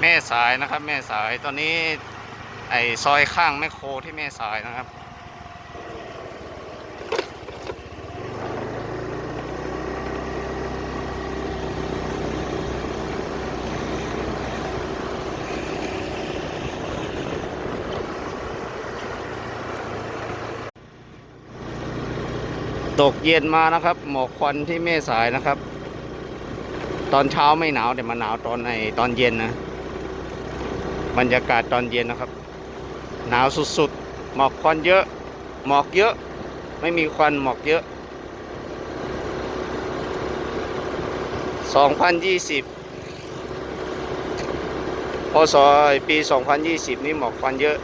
แม่สายนะครับ แม่สายตอนนี้ ไอซอยข้างแม่โคที่แม่สายนะครับ ตกเย็นมานะครับ หมอกควันที่แม่สายนะครับ ตอนเช้าไม่หนาวแต่มาหนาวตอนในตอนเย็นนะ บรรยากาศตอนเย็นนะครับ หนาวสุดๆ หมอกควันเยอะ หมอกเยอะ ไม่มีควันหมอกเยอะ 2020พศปี 2020 นี่หมอกควันเยอะ